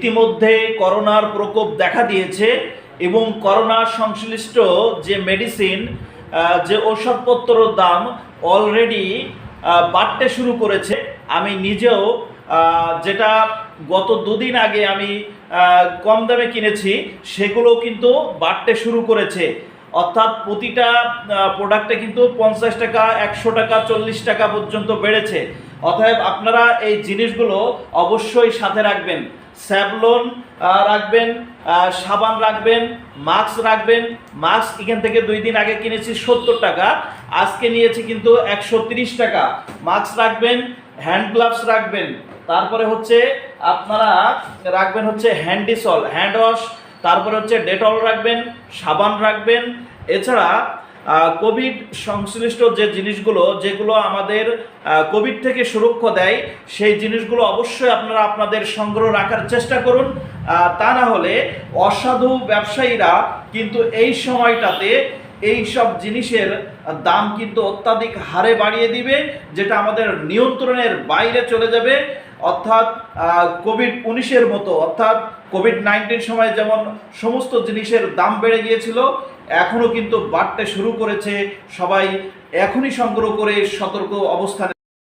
ইতিমধ্যে করোনার প্রকোপ দেখা দিয়েছে এবং করোনা সংশ্লিষ্ট যে মেডিসিন যে ওষুধপত্রর দাম অলরেডি বাড়তে শুরু করেছে। আমি নিজেও যেটা গত দুদিন আগে আমি কম দামে কিনেছি সেগুলো কিন্তু বাড়তে শুরু করেছে। অর্থাৎ প্রতিটা প্রোডাক্টে কিন্তু পঞ্চাশ টাকা, একশো টাকা, চল্লিশ টাকা পর্যন্ত বেড়েছে। অতএব আপনারা এই জিনিসগুলো অবশ্যই সাথে রাখবেন। স্যাভলন আহ, রাখবেন সাবান রাখবেন মাস্ক রাখবেন। মাস্ক এখান থেকে দুই দিন আগে কিনেছি সত্তর টাকা আজকে নিয়েছি কিন্তু একশো টাকা। মাস্ক রাখবেন হ্যান্ড গ্লাভস রাখবেন। তারপরে হচ্ছে আপনারা রাখবেন হচ্ছে হ্যান্ডিসল হ্যান্ড ওয়াশ। তারপরে হচ্ছে ডেটল রাখবেন সাবান রাখবেন। এছাড়া কোভিড সংশ্লিষ্ট যে জিনিসগুলো, যেগুলো আমাদের কোভিড থেকে সুরক্ষা দেয়, সেই জিনিসগুলো অবশ্যই আপনারা আপনাদের সংগ্রহ রাখার চেষ্টা করুন। তা না হলে অসাধু ব্যবসায়ীরা কিন্তু এই সময়টাতে এই সব জিনিসের দাম কিন্তু অত্যাধিক হারে বাড়িয়ে দিবে, যেটা আমাদের নিয়ন্ত্রণের বাইরে চলে যাবে। অর্থাৎ কোভিড উনিশের মতো, অর্থাৎ কোভিড নাইন্টিন সময়ে যেমন সমস্ত জিনিসের দাম বেড়ে গিয়েছিল এখনও কিন্তু বাড়তে শুরু করেছে সবাই। এখনই সংগ্রহ করে সতর্ক অবস্থানে